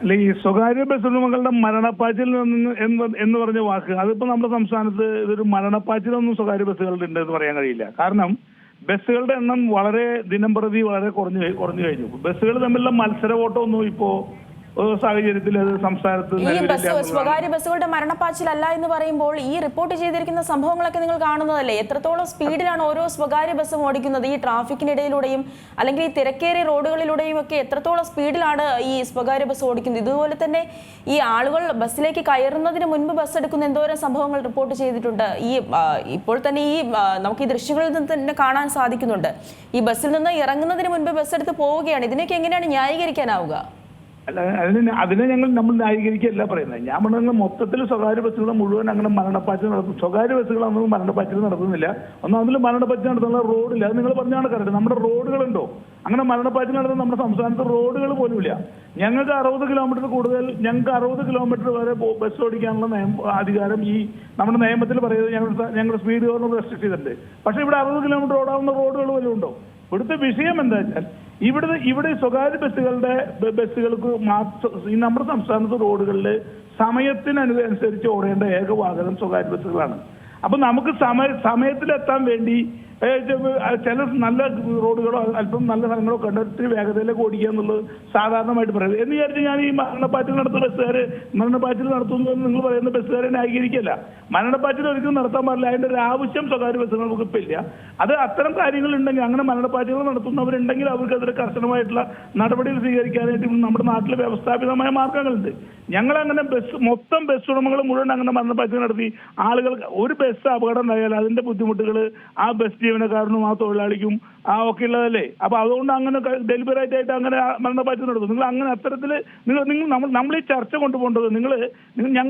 അല്ല ഈ സ്വകാര്യ ബസ് ഉടമകളുടെ മരണപ്പാച്ചിൽ എന്ന് പറഞ്ഞ വാക്ക് അതിപ്പോ നമ്മുടെ സംസ്ഥാനത്ത് ഇതൊരു മരണപ്പാച്ചിലൊന്നും സ്വകാര്യ ബസ്സുകളുടെ ഉണ്ട് എന്ന് പറയാൻ കഴിയില്ല. കാരണം ബസ്സുകളുടെ എണ്ണം വളരെ ദിനം പ്രതി വളരെ കുറഞ്ഞു കുറഞ്ഞു കഴിഞ്ഞു. ബസ്സുകൾ തമ്മിലുള്ള മത്സര ഓട്ടമൊന്നും ഇപ്പോ സാഹചര്യത്തിൽ അത് സംസ്ഥാനത്ത് ഈ ബസ് സ്വകാര്യ ബസ്സുകളുടെ മരണപ്പാച്ചിലല്ല എന്ന് പറയുമ്പോൾ ഈ റിപ്പോർട്ട് ചെയ്തിരിക്കുന്ന സംഭവങ്ങളൊക്കെ നിങ്ങൾ കാണുന്നതല്ലേ? എത്രത്തോളം സ്പീഡിലാണ് ഓരോ സ്വകാര്യ ബസ്സും ഓടിക്കുന്നത്? ഈ ട്രാഫിക്കിനിടയിലൂടെയും അല്ലെങ്കിൽ ഈ തിരക്കേറിയ റോഡുകളിലൂടെയും ഒക്കെ എത്രത്തോളം സ്പീഡിലാണ് ഈ സ്വകാര്യ ബസ് ഓടിക്കുന്നത്? ഇതുപോലെ തന്നെ ഈ ആളുകൾ ബസ്സിലേക്ക് കയറുന്നതിന് മുൻപ് ബസ് എടുക്കുന്ന എന്തോരം സംഭവങ്ങൾ റിപ്പോർട്ട് ചെയ്തിട്ടുണ്ട്? ഈ ഇപ്പോൾ തന്നെ ഈ നമുക്ക് ഈ ദൃശ്യങ്ങളിൽ നിന്ന് തന്നെ കാണാൻ സാധിക്കുന്നുണ്ട്. ഈ ബസ്സിൽ നിന്ന് ഇറങ്ങുന്നതിന് മുൻപ് ബസ് എടുത്ത് പോവുകയാണ്. ഇതിനൊക്കെ എങ്ങനെയാണ് ന്യായീകരിക്കാനാവുക? അല്ല അതിന് അതിനെ ഞങ്ങൾ നമ്മൾ ന്യായീകരിക്കുകയല്ല പറയുന്നത്. ഞാൻ പറഞ്ഞ മൊത്തത്തിൽ സ്വകാര്യ ബസ്സുകൾ മുഴുവൻ അങ്ങനെ മരണപ്പാച്ചിൽ നടത്തും. സ്വകാര്യ ബസ്സുകളൊന്നും മരണപ്പാച്ചിൽ നടത്തുന്നില്ല. ഒന്നും അതിൽ മരണപ്പാച്ചിൽ നടത്തുന്ന റോഡില്ല. അത് നിങ്ങൾ പറഞ്ഞാണ് കറക്റ്റ് നമ്മുടെ റോഡുകളുണ്ടോ? അങ്ങനെ മരണപ്പാച്ചിൽ നടത്തുന്ന നമ്മുടെ സംസ്ഥാനത്ത് റോഡുകൾ പോലുമില്ല. ഞങ്ങൾക്ക് അറുപത് കിലോമീറ്റർ കൂടുതൽ ഞങ്ങൾക്ക് അറുപത് കിലോമീറ്റർ വരെ ബസ് ഓടിക്കാനുള്ള നിയമ അധികാരം ഈ നമ്മുടെ നിയമത്തിൽ പറയുന്നത് ഞങ്ങളുടെ ഞങ്ങളുടെ സ്പീഡ് ഗവർണർ റെസ്ട്രിക്ട് ചെയ്തിട്ടുണ്ട്. പക്ഷേ ഇവിടെ അറുപത് കിലോമീറ്റർ ഓടാവുന്ന റോഡുകൾ വല്ലതും ഉണ്ടോ? ഇവിടുത്തെ വിഷയം എന്താ വെച്ചാൽ ഇവിടുത്തെ ഇവിടെ സ്വകാര്യ ബസ്സുകളുടെ ബസ്സുകൾക്ക് മാത്രം ഈ നമ്മുടെ സംസ്ഥാനത്ത് റോഡുകളിൽ സമയത്തിനനുസരിച്ച് ഓടേണ്ട ഏക വാഹനം സ്വകാര്യ ബസ്സുകളാണ്. അപ്പൊ നമുക്ക് സമയ സമയത്തിലെത്താൻ വേണ്ടി ചില നല്ല റോഡുകളോ അല്പം നല്ല സ്ഥലങ്ങളോ കണ്ടെത്തി വേഗതയിലേക്ക് ഓടിക്കുക എന്നുള്ളത് സാധാരണമായിട്ട് പറയുന്നത്. എന്ന് വിചാരിച്ച് ഞാൻ ഈ മരണപ്പാറ്റിൽ നടത്തുന്ന ബസ്സുകാർ മരണപ്പാറ്റിൽ നടത്തുന്നു എന്ന് നിങ്ങൾ പറയുന്ന ബസ്സുകാരെ ന്യായീകരിക്കല്ല മരണപ്പാറ്റിൽ ഒരിക്കലും നടത്താൻ പാടില്ല. അതിന്റെ ഒരു ആവശ്യം സ്വകാര്യ ബസ്സുകൾക്ക് ഇപ്പം ഇല്ല. അത് അത്തരം കാര്യങ്ങൾ ഉണ്ടെങ്കിൽ അങ്ങനെ മരണപ്പാറ്റുകൾ നടത്തുന്നവരുണ്ടെങ്കിൽ അവർക്കെതിരെ കർശനമായിട്ടുള്ള നടപടികൾ സ്വീകരിക്കാനായിട്ട് നമ്മുടെ നാട്ടിൽ വ്യവസ്ഥാപിതമായ മാർഗങ്ങളുണ്ട്. ഞങ്ങൾ അങ്ങനെ ബസ് മൊത്തം ബസ് ഉടമകൾ മുഴുവൻ അങ്ങനെ മരണപ്പാറ്റിൽ നടത്തി ആളുകൾ ഒരു ബസ് അപകടം ഉണ്ടായാൽ അതിന്റെ ബുദ്ധിമുട്ടുകൾ ആ ബസ് ജീവനക്കാരനും ആ തൊഴിലാളിക്കും ആ ഒക്കെ ഉള്ളതല്ലേ? അപ്പൊ അതുകൊണ്ട് അങ്ങനെ ഡെലിബറേറ്റ് ആയിട്ട് അങ്ങനെ മരണപ്പാച്ചിൽ നടത്തും. നിങ്ങൾ അങ്ങനെ അത്തരത്തിൽ നിങ്ങൾ നിങ്ങൾ നമ്മൾ നമ്മൾ ഈ ചർച്ച കൊണ്ടുപോകേണ്ടത് നിങ്ങൾ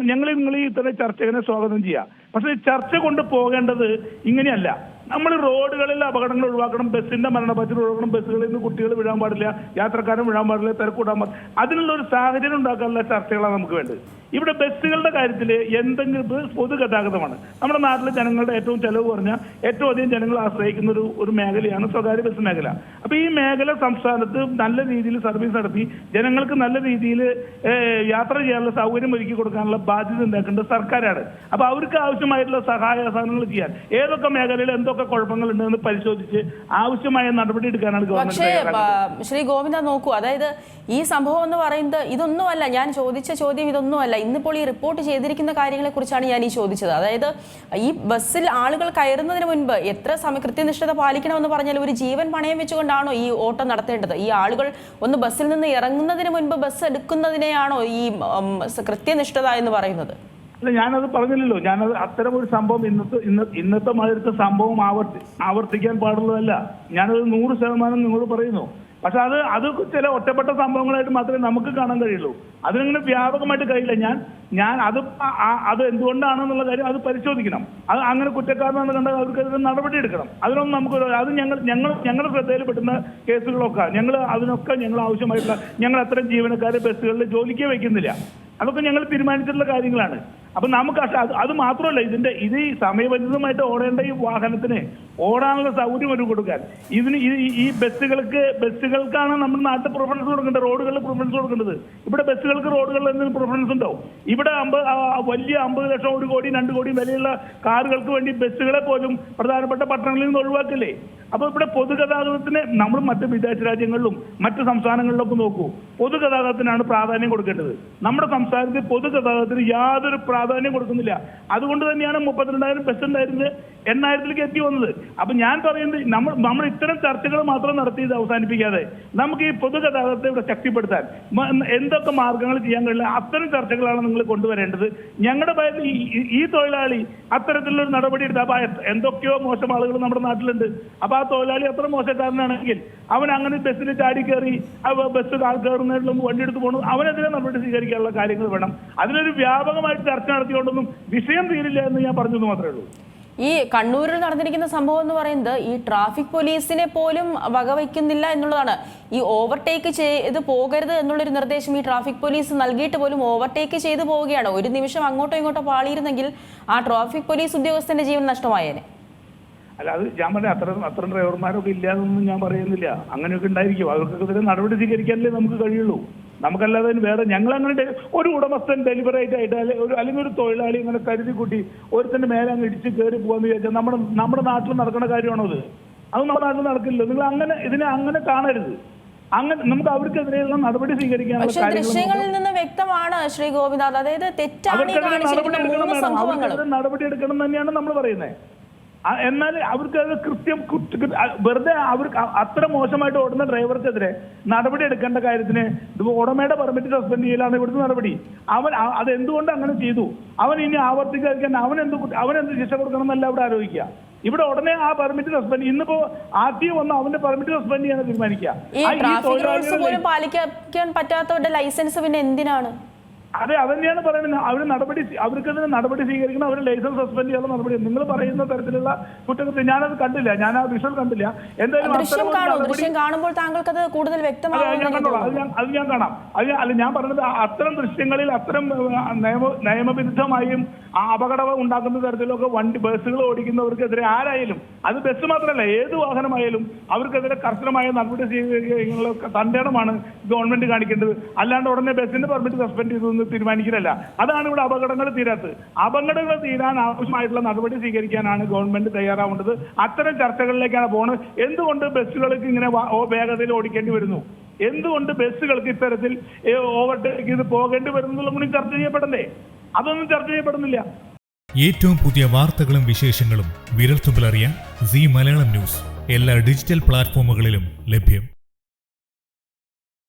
ഞങ്ങൾ നിങ്ങൾ ഈ ഇത്തരം ചർച്ചകനെ സ്വാഗതം ചെയ്യാം. പക്ഷെ ചർച്ച കൊണ്ട് പോകേണ്ടത് ഇങ്ങനെയല്ല. നമ്മൾ റോഡുകളിൽ അപകടങ്ങൾ ഒഴിവാക്കണം ബസ്സിന്റെ മരണപ്പാച്ചിൽ ഒഴിവാക്കണം ബസ്സുകളിൽ നിന്ന് കുട്ടികൾ വിഴാൻ പാടില്ല യാത്രക്കാരൻ വിഴാൻ പാടില്ല തിരക്കൂടാൻ പാടില്ല. അതിനുള്ള ഒരു സാഹചര്യം ഉണ്ടാക്കാനുള്ള ചർച്ചകളാണ് നമുക്ക് വേണ്ടത്. ഇവിടെ ബസ്സുകളുടെ കാര്യത്തിൽ എന്തെങ്കിലും പൊതുഗതാഗതമാണ്. നമ്മുടെ നാട്ടിലെ ജനങ്ങളുടെ ഏറ്റവും ചെലവ് കുറഞ്ഞ ഏറ്റവും അധികം ജനങ്ങൾ ആശ്രയിക്കുന്ന ഒരു ഒരു മേഖലയാണ് സ്വകാര്യ ബസ് മേഖല. അപ്പൊ ഈ മേഖല സംസ്ഥാനത്ത് നല്ല രീതിയിൽ സർവീസ് നടത്തി ജനങ്ങൾക്ക് നല്ല രീതിയിൽ യാത്ര ചെയ്യാനുള്ള സൗകര്യം ഒരുക്കി കൊടുക്കാനുള്ള ബാധ്യത ഉണ്ടാക്കേണ്ടത് സർക്കാരാണ്. അപ്പൊ അവർക്ക് ആവശ്യമായിട്ടുള്ള സഹായ സാധനങ്ങൾ ചെയ്യാൻ ഏതൊക്കെ മേഖലയിൽ എന്തൊക്കെ കുഴപ്പങ്ങൾ ഉണ്ടെന്ന് പരിശോധിച്ച് ആവശ്യമായ നടപടി എടുക്കാനാണ് ഗവൺമെന്റ് പക്ഷേ ശ്രീ ഗോവിന്ദ നോക്കൂ അതായത് ഈ സംഭവം എന്ന് പറയുന്നത് ഇതൊന്നുമല്ല ഞാൻ ചോദിച്ച ചോദ്യം ഇതൊന്നുമല്ല. ഇന്നിപ്പോൾ ഈ റിപ്പോർട്ട് ചെയ്തിരിക്കുന്ന കാര്യങ്ങളെ കുറിച്ചാണ് ഞാൻ ഈ ചോദിച്ചത്. അതായത് ഈ ബസ്സിൽ ആളുകൾ കയറുന്നതിന് മുൻപ് എത്ര സമയ കൃത്യനിഷ്ഠത പാലിക്കണമെന്ന് പറഞ്ഞാൽ ഒരു ജീവൻ പണയം വെച്ചുകൊണ്ടാണോ ഈ ഓട്ടം നടത്തേണ്ടത്? ഈ ആളുകൾ ഒന്ന് ബസ്സിൽ നിന്ന് ഇറങ്ങുന്നതിന് മുൻപ് ബസ് എടുക്കുന്നതിനെയാണോ ഈ കൃത്യനിഷ്ഠത എന്ന് പറയുന്നത്? അല്ല ഞാനത് പറഞ്ഞില്ലല്ലോ. ഞാനത് അത്തരം ഒരു സംഭവം ഇന്നത്തെ ഇന്ന് ഇന്നത്തെ മാതിരത്തെ സംഭവം ആവർത്തി ആവർത്തിക്കാൻ പാടുള്ളതല്ല. ഞാനത് നൂറ് ശതമാനം നിങ്ങളോട് പറയുന്നു. പക്ഷെ അത് അത് ചില ഒറ്റപ്പെട്ട സംഭവങ്ങളായിട്ട് മാത്രമേ നമുക്ക് കാണാൻ കഴിയുള്ളൂ. അതിനങ്ങനെ വ്യാപകമായിട്ട് കഴിയില്ല. ഞാൻ ഞാൻ അത് അത് എന്തുകൊണ്ടാണെന്നുള്ള കാര്യം അത് പരിശോധിക്കണം. അത് അങ്ങനെ കുറ്റക്കാരനാണ് കണ്ടാൽ അവർക്കെതിരെ നടപടി എടുക്കണം. അതിനൊന്നും നമുക്ക് അത് ഞങ്ങൾ ഞങ്ങൾ ഞങ്ങളുടെ ശ്രദ്ധയിൽ പെട്ടുന്ന കേസുകളൊക്കെ ഞങ്ങൾ അതിനൊക്കെ ഞങ്ങൾ ആവശ്യമായിട്ടുള്ള ഞങ്ങൾ അത്തരം ജീവനക്കാരെ ബസ്സുകളിൽ ജോലിക്ക് വയ്ക്കുന്നില്ല. അതൊക്കെ ഞങ്ങൾ തീരുമാനിച്ചിട്ടുള്ള കാര്യങ്ങളാണ്. അപ്പൊ നമുക്ക് അത് മാത്രമല്ല ഇതിന്റെ ഇത് ഈ സമയബന്ധിതമായിട്ട് ഓടേണ്ട ഈ വാഹനത്തിന് ഓടാനുള്ള സൗകര്യം ഒരു കൊടുക്കാൻ. ഇതിന് ഈ- ബസ്സുകൾക്ക് ബസ്സുകൾക്കാണ് നമ്മുടെ നാട്ടിൽ പ്രിഫറൻസ് കൊടുക്കേണ്ടത് റോഡുകളിൽ പ്രിഫറൻസ് കൊടുക്കേണ്ടത്. ഇവിടെ ബസ്സുകൾക്ക് റോഡുകളിൽ എന്തെങ്കിലും പ്രിഫറൻസ് ഉണ്ടോ? ഇവിടെ അമ്പത് വലിയ അമ്പത് ലക്ഷം ഒരു കോടി രണ്ട് കോടി വിലയുള്ള കാറുകൾക്ക് വേണ്ടി ബസ്സുകളെ പോലും പ്രധാനപ്പെട്ട പട്ടണങ്ങളിൽ നിന്ന് ഒഴിവാക്കില്ലേ? അപ്പൊ ഇവിടെ പൊതുഗതാഗതത്തിന് നമ്മൾ മറ്റ് വിദേശ രാജ്യങ്ങളിലും മറ്റ് സംസ്ഥാനങ്ങളിലൊക്കെ നോക്കൂ. പൊതുഗതാഗതത്തിനാണ് പ്രാധാന്യം കൊടുക്കേണ്ടത്. നമ്മുടെ സംസ്ഥാനത്ത് പൊതുഗതാഗതത്തിന് യാതൊരു പ്രാധാന്യം കൊടുക്കുന്നില്ല. അതുകൊണ്ട് തന്നെയാണ് മുപ്പത്തിരണ്ടായിരം ബസ് ഉണ്ടായിരുന്നത് എണ്ണായിരത്തിലേക്ക് എത്തി വന്നത്. അപ്പൊ ഞാൻ പറയുന്നത് നമ്മൾ നമ്മൾ ഇത്തരം ചർച്ചകൾ മാത്രം നടത്തി ഇത് അവസാനിപ്പിക്കാതെ നമുക്ക് ഈ പൊതുഗതാഗതത്തെ ഇവിടെ ശക്തിപ്പെടുത്താൻ എന്തൊക്കെ മാർഗങ്ങൾ ചെയ്യാൻ കഴിയില്ല. അത്തരം ചർച്ചകളാണ് നിങ്ങൾ കൊണ്ടുവരേണ്ടത്. ഞങ്ങളുടെ ഭയത്തിൽ ഈ- തൊഴിലാളി അത്തരത്തിലുള്ള നടപടി എടുത്ത് അപ്പൊ എന്തൊക്കെയോ മോശം ആളുകൾ നമ്മുടെ നാട്ടിലുണ്ട്. അപ്പൊ ആ തൊഴിലാളി അത്ര മോശക്കാരനാണെങ്കിൽ അവൻ അങ്ങനെ ബസ്സിൽ ചാടി കയറി ബസ് മുമ്പ് വണ്ടി എടുത്ത് പോകണം അവനെതിരെ നടപടി സ്വീകരിക്കാനുള്ള കാര്യങ്ങൾ വേണം. അതിനൊരു വ്യാപകമായിട്ട് ചർച്ച നടത്തിക്കൊണ്ടൊന്നും വിഷയം തീരില്ല എന്ന് ഞാൻ പറഞ്ഞത് മാത്രമേ ഉള്ളൂ. ഈ കണ്ണൂരിൽ നടന്നിരിക്കുന്ന സംഭവം എന്ന് പറയുന്നത് ഈ ട്രാഫിക് പോലീസിനെ പോലും വകവയ്ക്കുന്നില്ല എന്നുള്ളതാണ്. ഈ ഓവർടേക്ക് ചെയ്ത് പോകരുത് എന്നുള്ളൊരു നിർദ്ദേശം ഈ ട്രാഫിക് പോലീസ് നൽകിയിട്ട് പോലും ഓവർടേക്ക് ചെയ്ത് പോവുകയാണ്. ഒരു നിമിഷം അങ്ങോട്ടോ ഇങ്ങോട്ടോ പാളിയിരുന്നെങ്കിൽ ആ ട്രാഫിക് പോലീസ് ഉദ്യോഗസ്ഥന്റെ ജീവൻ നഷ്ടമായേനെ. അല്ല അത് ഞാൻ പറഞ്ഞ അത്ര അത്ര ഡ്രൈവർമാരൊക്കെ ഇല്ലാതൊന്നും ഞാൻ പറയുന്നില്ല. അങ്ങനെയൊക്കെ ഉണ്ടായിരിക്കും. അവർക്കൊക്കെ ഇതിന് നടപടി സ്വീകരിക്കാനല്ലേ നമുക്ക് കഴിയുള്ളൂ. നമുക്കല്ലാതെ വേറെ ഞങ്ങൾ അങ്ങനെ ഒരു ഉടമസ്ഥൻ ഡെലിവറേറ്റ് ആയിട്ട് ഒരു അല്ലെങ്കിൽ ഒരു തൊഴിലാളി ഇങ്ങനെ കരുതി കൂട്ടി ഒരുത്തന്റെ മേലെ അങ്ങ് ഇടിച്ച് കയറി പോകാന്ന് വിചാരിച്ചാൽ നമ്മുടെ നമ്മുടെ നാട്ടിൽ നടക്കുന്ന കാര്യമാണോ അത്? അത് നമ്മുടെ നാട്ടിൽ നടക്കില്ല നിങ്ങൾ അങ്ങനെ ഇതിനെ അങ്ങനെ കാണരുത്. അങ്ങനെ നമുക്ക് അവർക്കെതിരെയുള്ള നടപടി സ്വീകരിക്കാനുള്ള ദൃശ്യങ്ങളിൽ നിന്ന് വ്യക്തമാണ് ശ്രീ ഗോപിനാഥ് അതായത് തെറ്റാണ് നടപടി എടുക്കണം തന്നെയാണ് നമ്മൾ പറയുന്നത്. എന്നാൽ അവർക്ക് അത് കൃത്യം വെറുതെ അവർക്ക് അത്ര മോശമായിട്ട് ഓടുന്ന ഡ്രൈവർക്കെതിരെ നടപടി എടുക്കേണ്ട കാര്യത്തിന് ഇതിപ്പോ ഉടമയുടെ പെർമിറ്റ് സസ്പെൻഡ് ചെയ്യലാണ് ഇവിടുത്തെ നടപടി. അവൻ അത് എന്തുകൊണ്ട് അങ്ങനെ ചെയ്തു? അവൻ ഇനി ആവർത്തിക്കാതിരിക്കാൻ അവൻ എന്ത് അവൻ എന്ത് ശിക്ഷ കൊടുക്കണം എന്നല്ല ഇവിടെ ആലോചിക്കുക ഇവിടെ ഉടനെ ആ പെർമിറ്റ് സസ്പെൻഡ് ഇന്നിപ്പോ ആർ ടി വന്ന് അവന്റെ പെർമിറ്റ് സസ്പെൻഡ് ചെയ്യാൻ തീരുമാനിക്കുക. പാലിക്കാൻ പറ്റാത്തവരുടെ ലൈസൻസ് പിന്നെ എന്തിനാണ്? അതെ അതന്നെയാണ് പറയുന്നത്. അവർ നടപടി അവർക്കെതിരെ നടപടി സ്വീകരിക്കണം. അവർ ലൈസൻസ് സസ്പെൻഡ് ചെയ്യാനുള്ള നടപടി. നിങ്ങൾ പറയുന്ന തരത്തിലുള്ള കുറ്റകൃത്യം ഞാനത് കണ്ടില്ല. ഞാൻ ആ വിഷ്വൽ കണ്ടില്ല. എന്തായാലും കാണുമ്പോൾ താങ്കൾക്ക് അത് കൂടുതൽ അതെ അത് ഞാൻ അത് അത് കാണാം. അത് അല്ല ഞാൻ പറഞ്ഞത് അത്തരം ദൃശ്യങ്ങളിൽ അത്തരം നിയമ നിയമവിരുദ്ധമായും ആ അപകടം ഉണ്ടാക്കുന്ന തരത്തിലൊക്കെ വണ്ടി ബസ്സുകൾ ഓടിക്കുന്നവർക്കെതിരെ ആരായാലും അത് ബസ് മാത്രമല്ല ഏത് വാഹനമായാലും അവർക്കെതിരെ കർശനമായ നടപടി സ്വീകരിക്കാനുള്ള തന്റേടമാണ് ഗവൺമെന്റ് കാണിക്കേണ്ടത്. അല്ലാണ്ട് ഉടനെ ബസ്സിന്റെ പെർമിറ്റ് സസ്പെൻഡ് ചെയ്തു എന്ന് തീരുമാനിക്കില്ല അതാണ് ഇവിടെ അപകടങ്ങൾ തീരാത്തത്. അപകടങ്ങൾ തീരാൻ ആവശ്യമായിട്ടുള്ള നടപടി സ്വീകരിക്കാനാണ് ഗവൺമെന്റ് തയ്യാറാവേണ്ടത്. അത്തരം ചർച്ചകളിലേക്കാണ് പോകുന്നത് എന്തുകൊണ്ട് ബസ്സുകൾക്ക് ഇങ്ങനെ വേഗതയിൽ ഓടിക്കേണ്ടി വരുന്നു? എന്തുകൊണ്ട് ബസ്സുകൾക്ക് ഇത്തരത്തിൽ ഓവർടേക്ക് ചെയ്ത് പോകേണ്ടി വരുന്നുള്ള മുന്നിൽ ചർച്ച ചെയ്യപ്പെടണ്ടേ? അതൊന്നും ചർച്ച ചെയ്യപ്പെടുന്നില്ല. ഏറ്റവും പുതിയ വാർത്തകളും വിശേഷങ്ങളും വിരൽത്തുമ്പിലറിയാൻ സി മലയാളം ന്യൂസ്. എല്ലാ ഡിജിറ്റൽ പ്ലാറ്റ്ഫോമുകളിലും ലഭ്യം.